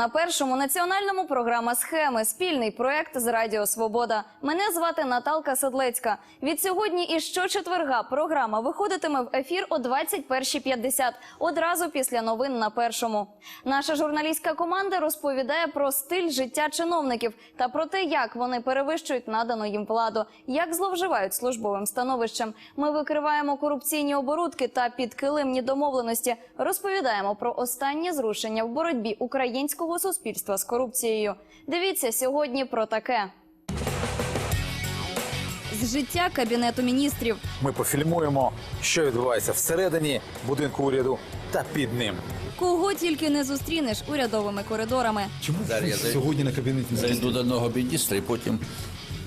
На першому національному програма схеми. Спільний проект з Радіо Свобода. Мене звати Наталка Седлецька. Від сьогодні і щочетверга програма виходитиме в ефір о 21.50, одразу після новин на першому. Наша журналістська команда розповідає про стиль життя чиновників та про те, як вони перевищують надану їм владу, як зловживають службовим становищем. Ми викриваємо корупційні оборудки та підкилимні домовленості. Розповідаємо про останні зрушення в боротьбі українського суспільства з корупцією. Дивіться сьогодні про таке. З життя кабінету міністрів Ми пофільмуємо, що відбувається всередині будинку уряду та під ним. кого тільки не зустрінеш урядовими коридорами. Чому Зараз сьогодні на кабінеті Зайду до одного міністра і потім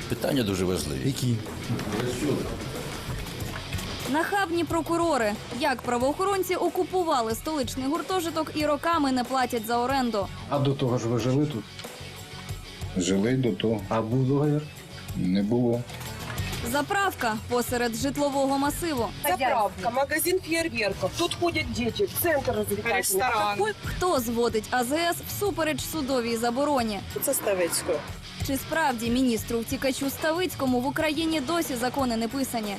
питання дуже важливі. Які? Нахабні прокурори. Як правоохоронці окупували столичний гуртожиток і роками не платять за оренду. А до того ж ви жили тут? Жили до того. А був договір? Не було. Заправка посеред житлового масиву. Заправка, магазин фейерверков. Тут ходят дети, центр. Ресторан. Хто зводить АЗС всупереч судовій забороні? це Ставецькою. Чи справді міністру втікачу Ставицькому в Україні досі закони не писані?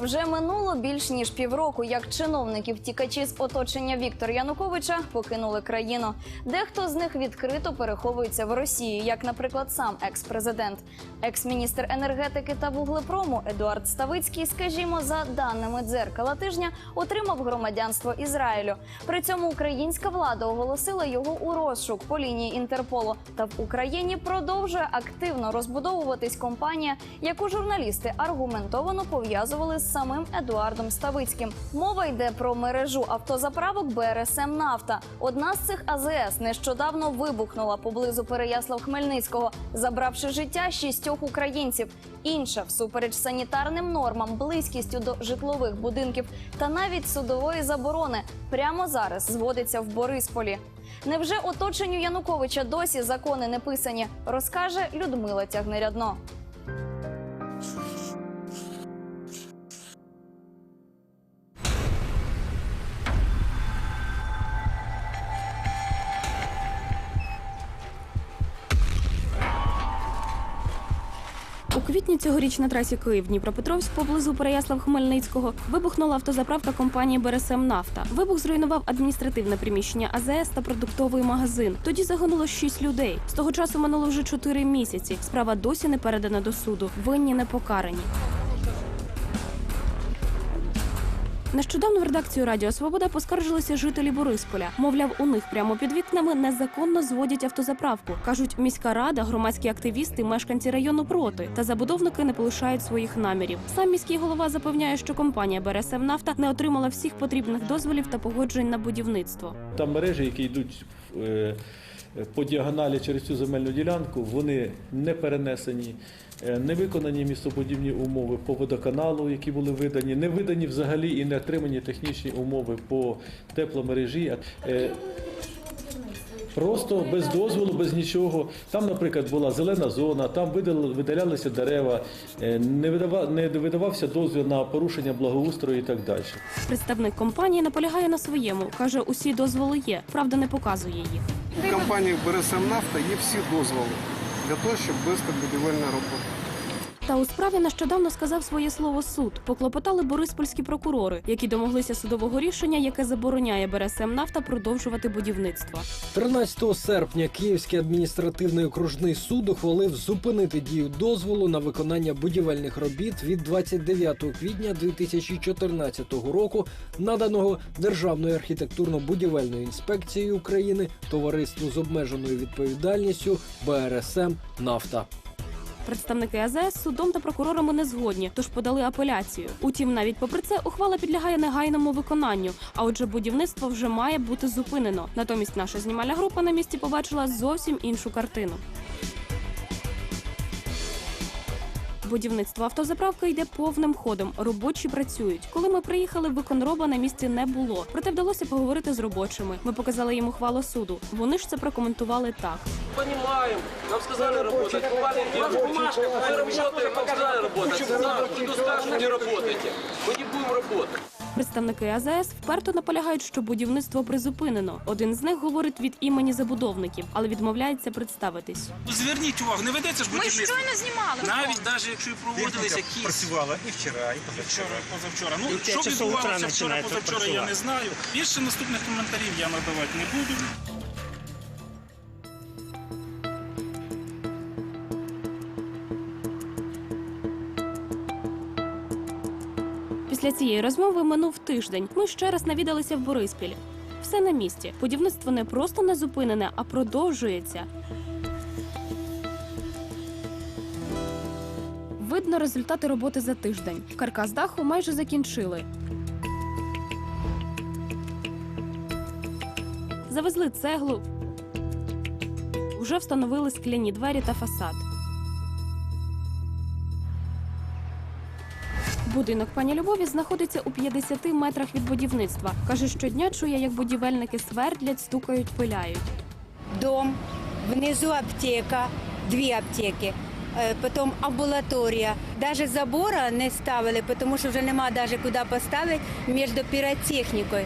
Вже минуло більш ніж півроку, як чиновники втікачі з оточення Віктора Януковича покинули країну. Дехто з них відкрито переховується в Росії, як, наприклад, сам екс-президент. Екс-міністр енергетики та вуглепрому Едуард Ставицький, скажімо, за даними дзеркала тижня, отримав громадянство Ізраїлю. При цьому українська влада оголосила його у розшук по лінії Інтерполу. Та в Україні продовжує активно розбудовуватись компанія, яку журналісти аргументовано пов'язували з самим Едуардом Ставицьким. Мова йде про мережу автозаправок БРСМ Нафта. Одна з цих АЗС нещодавно вибухнула поблизу Переяслав-Хмельницького, забравши життя шістьох українців. Інша, всупереч санітарним нормам, близькістю до житлових будинків та навіть судової заборони, прямо зараз зводиться в Борисполі. Невже оточенню Януковича досі закони не писані? Розкаже Людмила Тягнерядно. Квітні цьогоріч на трасі Київ Дніпропетровськ поблизу Переяслав Хмельницького вибухнула автозаправка компанії Бересем Нафта. Вибух зруйнував адміністративне приміщення АЗС та продуктовий магазин. Тоді загинуло шість людей. З того часу минуло вже чотири місяці. Справа досі не передана до суду. Винні не покарані. Нещодавно в редакцію Радіо Свобода поскаржилися жителі Борисполя. Мовляв, у них прямо під вікнами незаконно зводять автозаправку. кажуть, міська рада, громадські активісти, мешканці району проти. Та забудовники не полишають своїх намірів. Сам міський голова запевняє, що компанія «Бересем Нафта» не отримала всіх потрібних дозволів та погоджень на будівництво. Там мережі, які йдуть е, по діагоналі через цю земельну ділянку, вони не перенесені, е, не виконані містобудівні умови по водоканалу, які були видані, не видані взагалі і не отримані технічні умови по тепломережі. Просто без дозволу, без нічого. Там, наприклад, була зелена зона, там видал- видалялися дерева, е, не, видава, не видавався дозвіл на порушення благоустрою і так далі. Представник компанії наполягає на своєму. каже, усі дозволи є, правда, не показує їх. У компанії «Бересем Нафта» є всі дозволи для того, щоб вести будівельну роботу. Та у справі нещодавно сказав своє слово суд. Поклопотали бориспольські прокурори, які домоглися судового рішення, яке забороняє БРСМ «Нафта» продовжувати будівництво. 13 серпня Київський адміністративний окружний суд ухвалив зупинити дію дозволу на виконання будівельних робіт від 29 квітня 2014 року, наданого Державною архітектурно-будівельною інспекцією України товариству з обмеженою відповідальністю БРСМ Нафта. Представники АЗС судом та прокурорами не згодні, тож подали апеляцію. Утім, навіть попри це ухвала підлягає негайному виконанню. А отже, будівництво вже має бути зупинено. Натомість наша знімальна група на місці побачила зовсім іншу картину. Будівництво автозаправки йде повним ходом. Робочі працюють. Коли ми приїхали, виконроба на місці не було. Проте вдалося поговорити з робочими. Ми показали їм ухвалу суду. Вони ж це прокоментували так. Понимаем, нам сказали работать. Нас бумажка, мы роботи. нам сказали работать. Нам скажет, не работайте. Мы не будем работать. Представники АЗС вперто наполягають, що будівництво призупинено. Один з них говорить від імені забудовників, але відмовляється представитись. Зверніть увагу, не ведеться ж будівництво. щойно знімали. Навіть навіть якщо і проводились якісь... Працювала і вчора, і Вчора, позавчора. Ну, І що часов утра відбувалося вчора, позавчора, я працювати. не знаю. Більше наступних коментарів я надавати не буду. Після цієї розмови минув тиждень. Ми ще раз навідалися в Бориспіль. Все на місці. Будівництво не просто не зупинене, а продовжується. Видно результати роботи за тиждень. Каркас даху майже закінчили. Завезли цеглу. Вже встановили скляні двері та фасад. Будинок пані Любові знаходиться у 50 метрах від будівництва. Каже, щодня чує, як будівельники свердлять, стукають, пиляють. Дом, внизу аптека, дві аптеки. Е, Потім амбулаторія. Даже забора не ставили, тому що вже нема даже куди поставити між піротехнікою.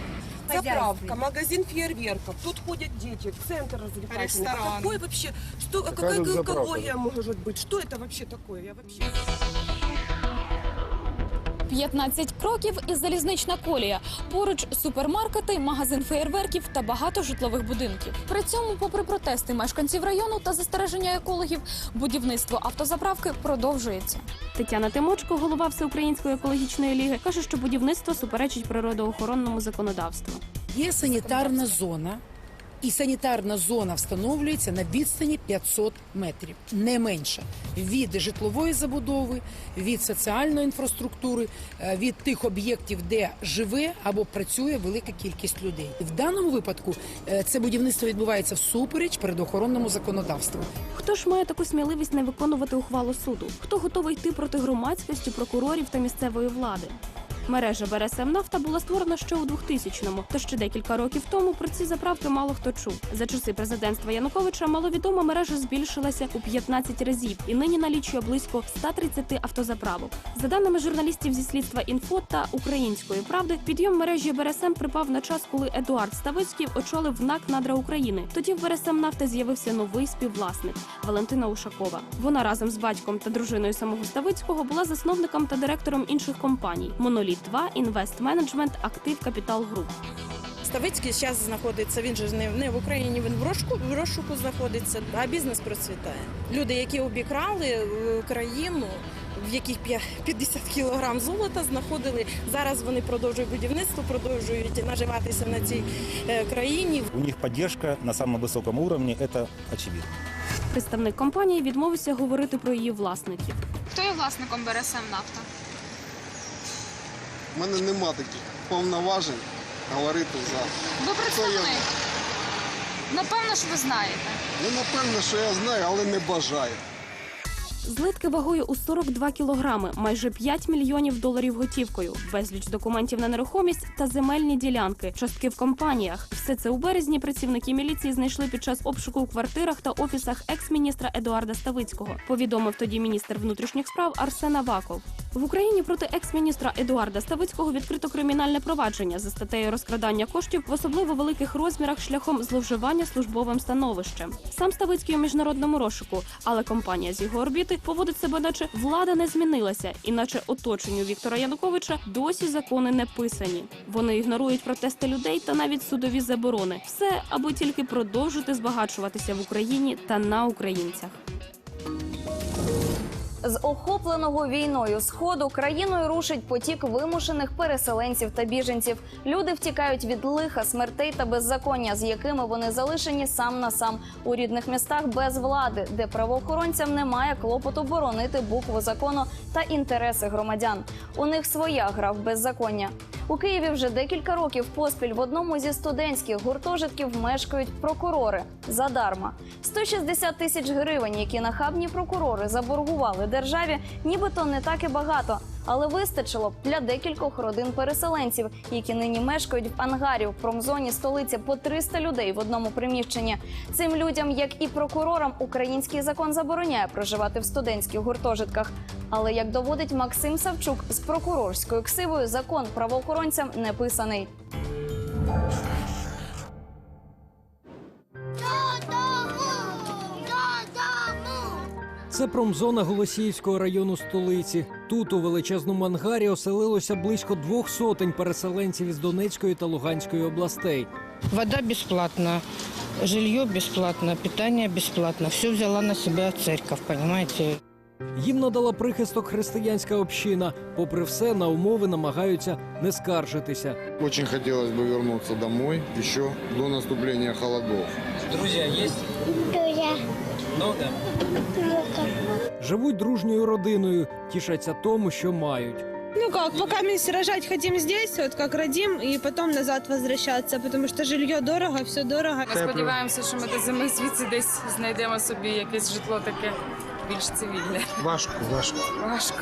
Заправка, магазин фейерверков. Тут ходят дети, центр развлекательный. Ресторан. А какой вообще, что, Какая какая тут заправка? экология может быть? Что это вообще такое? Я вообще... 15 кроків і залізнична колія. Поруч супермаркети, магазин феєрверків та багато житлових будинків. При цьому, попри протести мешканців району та застереження екологів, будівництво автозаправки продовжується. Тетяна Тимочко, голова Всеукраїнської екологічної ліги, каже, що будівництво суперечить природоохоронному законодавству. Є санітарна зона, і санітарна зона встановлюється на відстані 500 метрів, не менше від житлової забудови, від соціальної інфраструктури, е, від тих об'єктів, де живе або працює велика кількість людей. В даному випадку е, це будівництво відбувається всупереч природоохоронному законодавству. Хто ж має таку сміливість не виконувати ухвалу суду? Хто готовий йти проти громадськості, прокурорів та місцевої влади? Мережа БРСМ «Нафта» була створена ще у 2000-му, та ще декілька років тому про ці заправки мало хто чув. За часи президентства Януковича маловідома мережа збільшилася у 15 разів і нині налічує близько 130 автозаправок. За даними журналістів зі слідства інфо та української правди, підйом мережі БРСМ припав на час, коли Едуард Ставицький очолив НАК Надра України. Тоді в БРСМ «Нафта» з'явився новий співвласник Валентина Ушакова. Вона разом з батьком та дружиною самого Ставицького була засновником та директором інших компаній Моноліт 2 Інвест Менеджмент, Актив Капітал Груп. Ставицький зараз знаходиться, він же не, в Україні, він в розшуку, в розшуку знаходиться, а бізнес процвітає. Люди, які обікрали е, країну, в яких 50 кілограм золота знаходили, зараз вони продовжують будівництво, продовжують наживатися на цій е, країні. У них поддержка на самом высоком уровне, это очевидно. Представник компанії відмовився говорити про її власників. Хто є власником БРСМ «Нафта»? У мене нема таких повноважень говорити за. Ви представник. Напевно ж ви знаєте. Ну, напевно, що я знаю, але не бажаю. Злитки вагою у 42 кілограми, майже 5 мільйонів доларів готівкою, безліч документів на нерухомість та земельні ділянки, частки в компаніях. Все це у березні працівники міліції знайшли під час обшуку у квартирах та офісах екс-міністра Едуарда Ставицького. Повідомив тоді міністр внутрішніх справ Арсен Аваков. В Україні проти екс-міністра Едуарда Ставицького відкрито кримінальне провадження за статтею розкрадання коштів в особливо великих розмірах шляхом зловживання службовим становищем. Сам Ставицький у міжнародному розшуку, але компанія з його орбіти поводить себе, наче влада не змінилася, і наче оточенню Віктора Януковича досі закони не писані. Вони ігнорують протести людей та навіть судові заборони. Все, аби тільки продовжити збагачуватися в Україні та на українцях. З охопленого війною сходу країною рушить потік вимушених переселенців та біженців. Люди втікають від лиха, смертей та беззаконня, з якими вони залишені сам на сам у рідних містах без влади, де правоохоронцям немає клопоту боронити букву закону та інтереси громадян. У них своя гра в беззаконня. У Києві вже декілька років поспіль в одному зі студентських гуртожитків мешкають прокурори задарма. 160 тисяч гривень, які нахабні прокурори заборгували державі, нібито не так і багато. Але вистачило б для декількох родин переселенців, які нині мешкають в ангарі в промзоні столиці по 300 людей в одному приміщенні. Цим людям, як і прокурорам, український закон забороняє проживати в студентських гуртожитках. Але як доводить Максим Савчук з прокурорською ксивою, закон правоохоронцям не писаний. Це промзона Голосіївського району столиці. Тут у величезному ангарі оселилося близько двох сотень переселенців із Донецької та Луганської областей. Вода бесплатна, жилье бесплатно, питание бесплатно. Все взяла на себя церковь, понимаете? Їм надала прихисток християнська община. Попри все, на умови намагаються не скаржитися. Очень хотелось бы вернуться домой еще до наступления холодов. Друзья, есть? Живуть дружньою родиною, тішаться тому, що мають. Ну как, пока мы рожать хотим здесь, вот как родим, и потом назад возвращаться, потому что жилье дорого, все дорого. Ми сподіваємося, що ми до зими звідси десь знайдемо собі якесь житло таке більш цивільне. Важко, важко. Важко.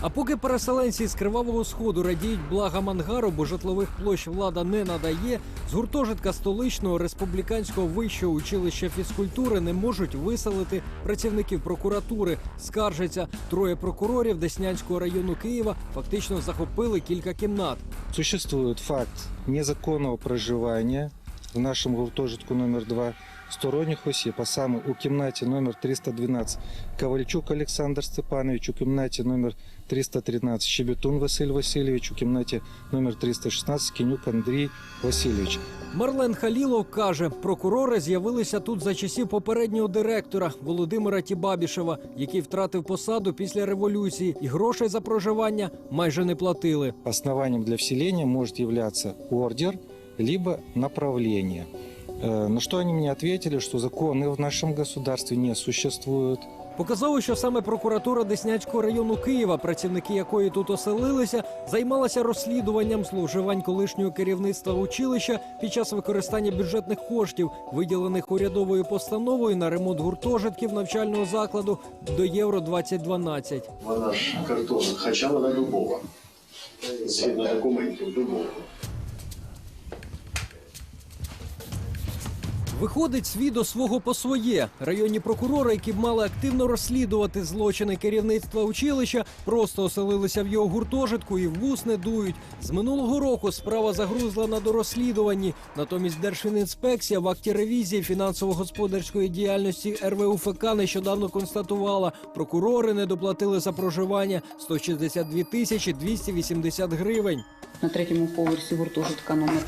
А поки переселенці з кривавого сходу радіють благам ангару, бо житлових площ влада не надає, з гуртожитка столичного республіканського вищого училища фізкультури не можуть виселити працівників прокуратури. Скаржаться троє прокурорів Деснянського району Києва фактично захопили кілька кімнат. Существует факт незаконного проживания в нашем гуртожитку номер 2 сторонних осіб, а саме у кімнаті номер 312 Ковальчук Олександр Степанович, у кімнаті номер 313 Щебетун Василь Васильович, у кімнаті номер 316 Кінюк Андрій Васильович. Марлен Халілов каже, прокурори з'явилися тут за часів попереднього директора Володимира Тібабішева, який втратив посаду після революції, і грошей за проживання майже не платили. Основанием для вселения может являться ордер либо направление. Э, На что они мне ответили, что законы в нашем государстве не существуют. Показово, що саме прокуратура Деснянського району Києва, працівники якої тут оселилися, займалася розслідуванням зловживань колишнього керівництва училища під час використання бюджетних коштів, виділених урядовою постановою на ремонт гуртожитків навчального закладу до Євро 2012 Вона ж картон, хоча вона дубова. Згідно документів, дубова. Виходить свій до свого по своє. Районні прокурори, які б мали активно розслідувати злочини керівництва училища, просто оселилися в його гуртожитку і в вус не дують. З минулого року справа загрузла на дорозслідуванні. Натомість Держфінінспекція в акті ревізії фінансово-господарської діяльності РВУФК нещодавно констатувала, прокурори не доплатили за проживання 162 тисячі 280 гривень. На третьому поверсі гуртожитка номер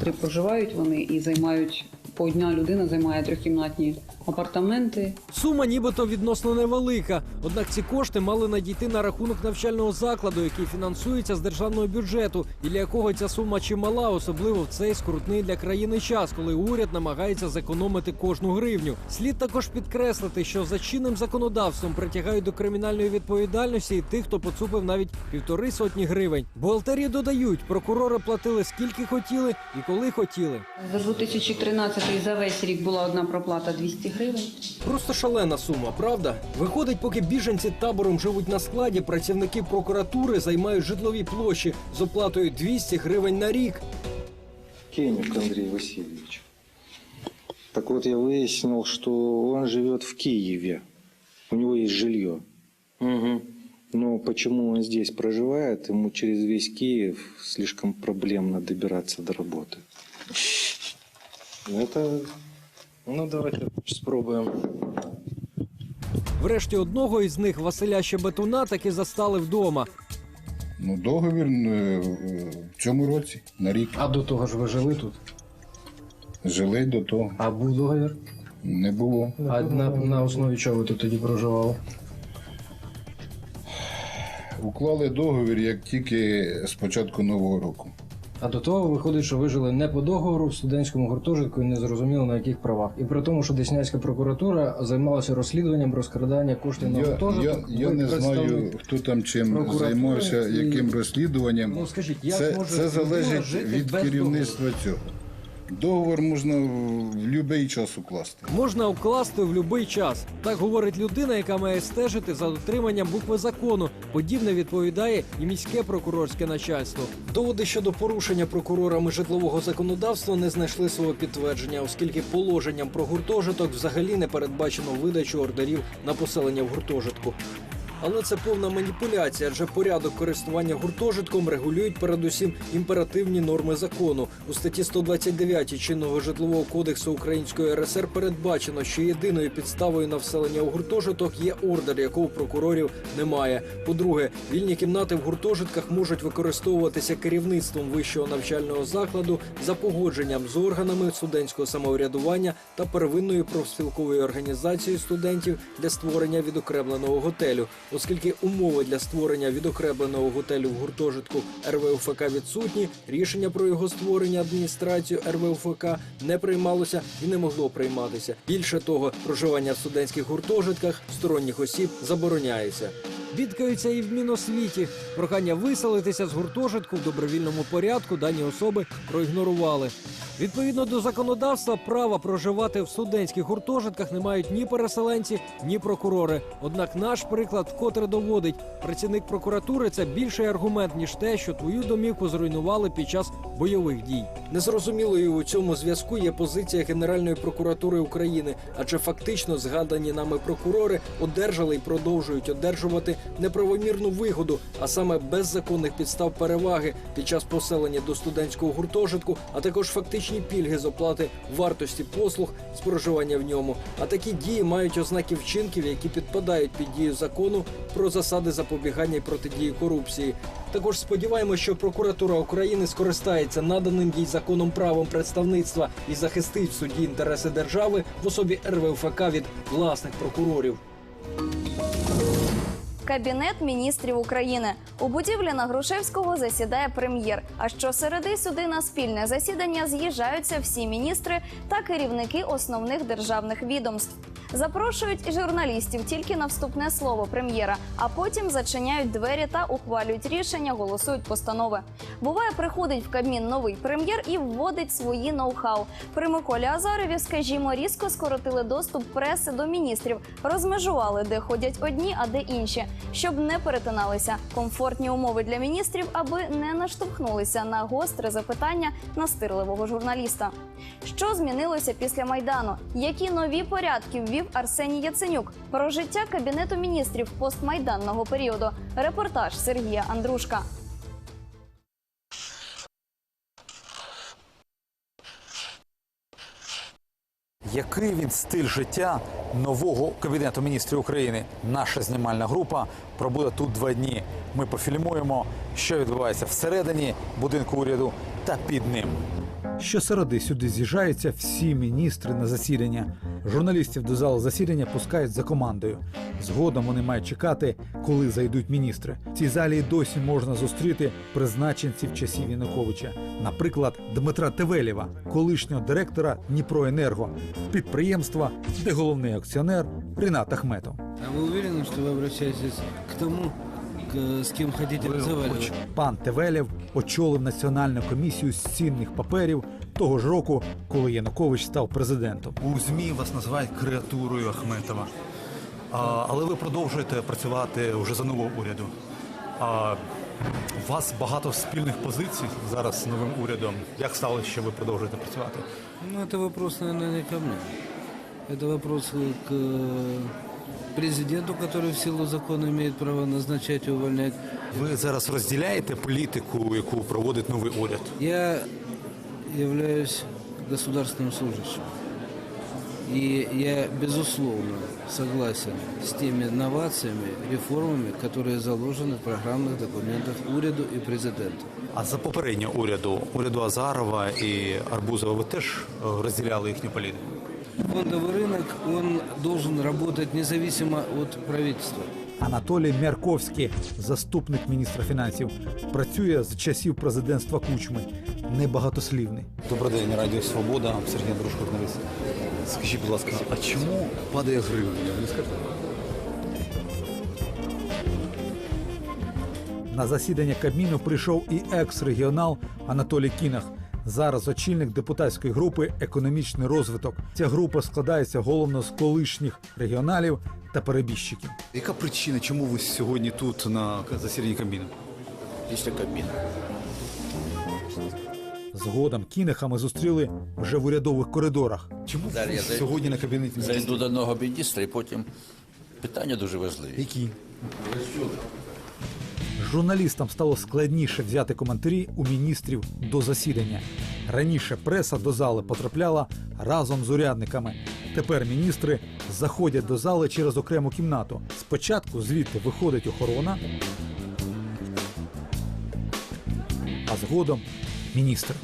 3 проживають вони і займають по одна людина займає трьохкімнатні апартаменти. Сума нібито відносно невелика. Однак ці кошти мали надійти на рахунок навчального закладу, який фінансується з державного бюджету, і для якого ця сума чимала, особливо в цей скрутний для країни час, коли уряд намагається зекономити кожну гривню. Слід також підкреслити, що за чинним законодавством притягають до кримінальної відповідальності і тих, хто поцупив навіть півтори сотні гривень. Бухгалтерії додають, прокурори платили скільки хотіли і коли хотіли. За 2013 за весь рік була одна проплата 200 гривень. Просто шалена сума, правда? Виходить, поки біженці табором живуть на складі, працівники прокуратури займають житлові площі з оплатою 200 гривень на рік. Кенюк Андрей Васильевич. Так вот, я выяснил, что он живет в Киеве. У него есть жилье. Угу. Но почему он здесь проживает, ему через весь Киев слишком проблемно добираться до работы. Это... Ну, давайте спробуем. Врешті одного із них, Василя Щебетуна, таки застали вдома. Ну, договір е, в цьому році на рік. А до того ж ви жили тут? Жили до того. А був договір? Не було. А на, на основі чого ви тут тоді проживали? Уклали договір як тільки з початку нового року. А до того виходить, що ви жили не по договору в студентському гуртожитку і не зрозуміло на яких правах. І при тому, що Деснянська прокуратура займалася розслідуванням розкрадання коштів на Я, гуртожиток. я, я не знаю, хто там чим займався, яким розслідуванням. Ну, скажіть, як це, може це залежить від керівництва цього. Договор можна в будь-який час укласти. Можна укласти в будь-який час. Так говорить людина, яка має стежити за дотриманням букви закону. Подібне відповідає і міське прокурорське начальство. Доводи щодо порушення прокурорами житлового законодавства не знайшли свого підтвердження, оскільки положенням про гуртожиток взагалі не передбачено видачу ордерів на поселення в гуртожитку. Але це повна маніпуляція, адже порядок користування гуртожитком регулюють передусім імперативні норми закону. У статті 129 чинного житлового кодексу Української РСР передбачено, що єдиною підставою на вселення у гуртожиток є ордер, якого прокурорів немає. По-друге, вільні кімнати в гуртожитках можуть використовуватися керівництвом вищого навчального закладу за погодженням з органами студентського самоврядування та первинною профспілковою організацією студентів для створення відокремленого готелю. Оскільки умови для створення відокремленого готелю в гуртожитку РВУФК відсутні, рішення про його створення адміністрацією РВУФК не приймалося і не могло прийматися. Більше того, проживання в студентських гуртожитках сторонніх осіб забороняється. Бідкаються і в Міносвіті. Прохання виселитися з гуртожитку в добровільному порядку дані особи проігнорували. Відповідно до законодавства, права проживати в студентських гуртожитках не мають ні переселенці, ні прокурори. Однак наш приклад вкотре доводить, працівник прокуратури це більший аргумент ніж те, що твою домівку зруйнували під час бойових дій. Незрозумілою у цьому зв'язку є позиція Генеральної прокуратури України, адже фактично згадані нами прокурори одержали і продовжують одержувати неправомірну вигоду, а саме без законних підстав переваги під час поселення до студентського гуртожитку, а також фактичні пільги з оплати вартості послуг з проживання в ньому. А такі дії мають ознаки вчинків, які підпадають під дію закону про засади запобігання і протидії корупції. Також сподіваємося, що прокуратура України скористається наданим їй законом правом представництва і захистить в суді інтереси держави в особі РВФК від власних прокурорів. Кабінет міністрів України у будівлі на Грушевського засідає прем'єр. А щосереди сюди на спільне засідання з'їжджаються всі міністри та керівники основних державних відомств. Запрошують і журналістів тільки на вступне слово прем'єра, а потім зачиняють двері та ухвалюють рішення, голосують постанови. Буває, приходить в Кабмін новий прем'єр і вводить свої ноу-хау. При Миколі Азарові, скажімо, різко скоротили доступ преси до міністрів, розмежували, де ходять одні, а де інші, щоб не перетиналися комфортні умови для міністрів, аби не наштовхнулися на гостре запитання настирливого журналіста. Що змінилося після майдану? Які нові порядки ввів Арсеній Яценюк про життя кабінету міністрів постмайданного періоду? Репортаж Сергія Андрушка. Який він стиль життя нового кабінету міністрів України? Наша знімальна група пробуде тут два дні. Ми пофільмуємо, що відбувається всередині будинку уряду та під ним. Щосереди сюди з'їжджаються всі міністри на засідання. Журналістів до залу засідання пускають за командою. Згодом вони мають чекати, коли зайдуть міністри. В цій залі й досі можна зустріти призначенців часів Януковича, наприклад, Дмитра Тевелєва, колишнього директора Дніпроенерго, підприємства, де головний акціонер Рінат Ахметов. А вы уверены, что вы обращаетесь к тому, к- с кем хотите разговаривать? Пан Тевелєв очолив національну комісію з цінних паперів того ж року, коли Янукович став президентом. У ЗМІ вас називають креатурою Ахметова. А, але ви продовжуєте працювати вже за нового уряду. А, у вас багато спільних позицій зараз з новим урядом. Як сталося, що ви продовжуєте працювати? Ну, это вопрос, наверное, не ко мне. Это вопрос э, к э, президенту, который в силу закона имеет право назначать и увольнять. Ви зараз розділяєте політику, яку проводить новий уряд? Я являюсь государственным служащим. И я, безусловно, согласен с теми новациями, реформами, которые заложены в программных документах уряду и президенту. А за попереднього уряду, уряду Азарова і Арбузова, ви теж е, розділяли їхню політику? Фондовый рынок, он должен работать независимо от правительства. Анатолій Мярковський, заступник міністра фінансів, працює з часів президентства Кучми. Небагатослівний. Добрий день, Радіо Свобода, Сергій Андрушко, журналіст. Скажіть, будь ласка, а чому падає гривня? Не скажете? На засідання Кабміну прийшов і екс-регіонал Анатолій Кінах. Зараз очільник депутатської групи Економічний розвиток. Ця група складається головно з колишніх регіоналів та перебіжчиків. Яка причина, чому ви сьогодні тут на засіданні Кабміну? Після Кабміну. Згодом кінеха ми зустріли вже в урядових коридорах. Чому Далі я сьогодні на кабінеті зайду до одного міністра і потім питання дуже важливі. Які? Журналістам стало складніше взяти коментарі у міністрів до засідання. Раніше преса до зали потрапляла разом з урядниками. Тепер міністри заходять до зали через окрему кімнату. Спочатку звідти виходить охорона, а згодом міністр.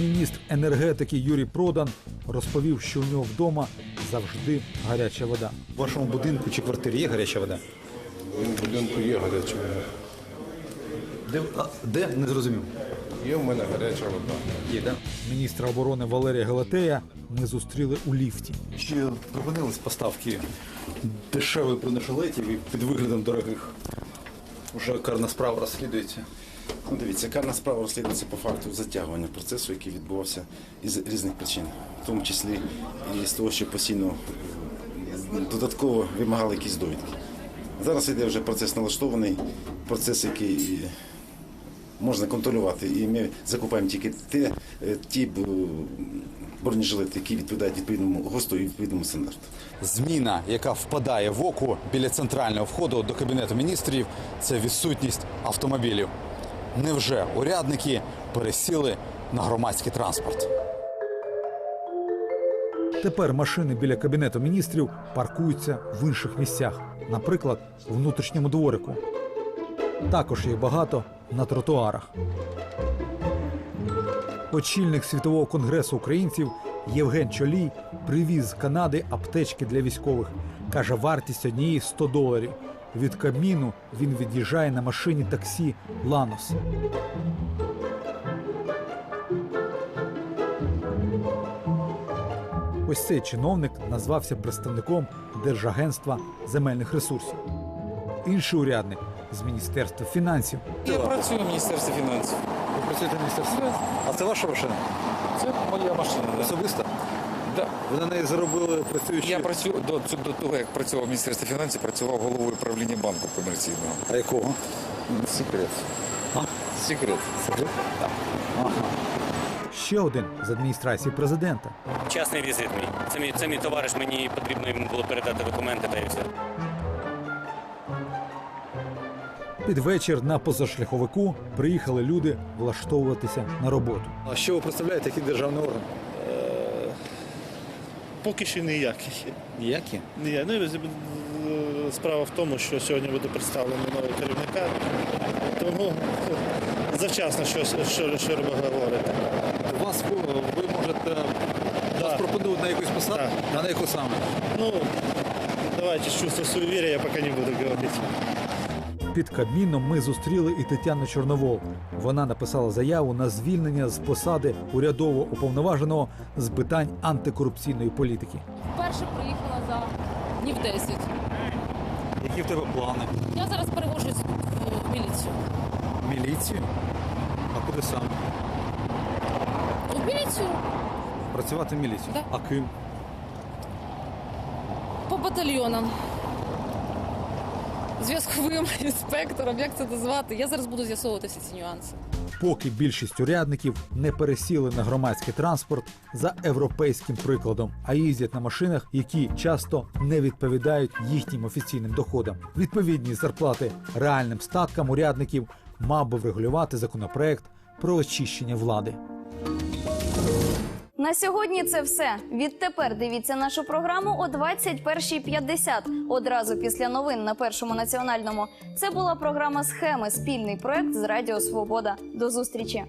Міністр енергетики Юрій Продан розповів, що у нього вдома завжди гаряча вода. В вашому будинку чи квартирі є гаряча вода? В будинку є гаряча вода. Де, а, де? не зрозумів. Є в мене гаряча вода. Є, да? Міністра оборони Валерія Галатея ми зустріли у ліфті. Чи припинились поставки дешевих бронежилетів і під виглядом дорогих? Уже карна справа розслідується. Ну, дивіться, карна справа розслідується по факту затягування процесу, який відбувався із різних причин, в тому числі і з того, що постійно е, додатково вимагали якісь довідки. Зараз йде вже процес налаштований, процес, який е, можна контролювати, і ми закупаємо тільки те, е, ті бронежилети, які відповідають відповідному ГОСТу і відповідному стандарту. Зміна, яка впадає в око біля центрального входу до кабінету міністрів, це відсутність автомобілів. Невже урядники пересіли на громадський транспорт? Тепер машини біля кабінету міністрів паркуються в інших місцях, наприклад, у внутрішньому дворику. Також їх багато на тротуарах. Очільник світового конгресу українців Євген Чолій привіз з Канади аптечки для військових. Каже, вартість однієї 100 доларів. Від Кабміну він від'їжджає на машині таксі Ланос. Ось цей чиновник назвався представником Держагентства земельних ресурсів. Інший урядник з Міністерства фінансів. Я працюю в Міністерстві фінансів. Ви працюєте в міністерстві? А це ваша машина? Це моя машина. Особиста? Да. Ви на неї заробили працюючи. Я працюю до, до того, як працював в Міністерстві фінансів, працював головою правління банку комерційного. А якого? Секрет. А? Секрет. Секрет? Так. Ага. Ще один з адміністрації президента. Частний візит мій. Це мій, це мій товариш, мені потрібно йому було передати документи та і все. Під вечір на позашляховику приїхали люди влаштовуватися на роботу. А що ви представляєте, який державний орган? Поки що ніякий. Ніякі? Ні, ну, е, справа в тому, що сьогодні буде представлено нового керівника, тому завчасно щось що, що говорити. Вас ви можете вас пропонують на якусь посаду? А на яку саме? Ну, давайте з чувства суеверия я поки не буду говорити. Під Кабміном ми зустріли і Тетяну Чорновол. Вона написала заяву на звільнення з посади урядово уповноваженого з питань антикорупційної політики. Вперше приїхала за днів 10. Які в тебе плани? Я зараз перевожусь в міліцію. Міліцію? А куди саме? В міліцію Працювати в міліцію? Да. А ким? по батальйонам. Зв'язковим інспектором, як це назвати? Я зараз буду з'ясовувати всі ці нюанси. Поки більшість урядників не пересіли на громадський транспорт за європейським прикладом, а їздять на машинах, які часто не відповідають їхнім офіційним доходам. Відповідні зарплати реальним статкам урядників мав би врегулювати законопроект про очищення влади. На сьогодні це все. Відтепер дивіться нашу програму о 21.50, одразу після новин на першому національному. Це була програма Схеми, спільний проект з Радіо Свобода. До зустрічі.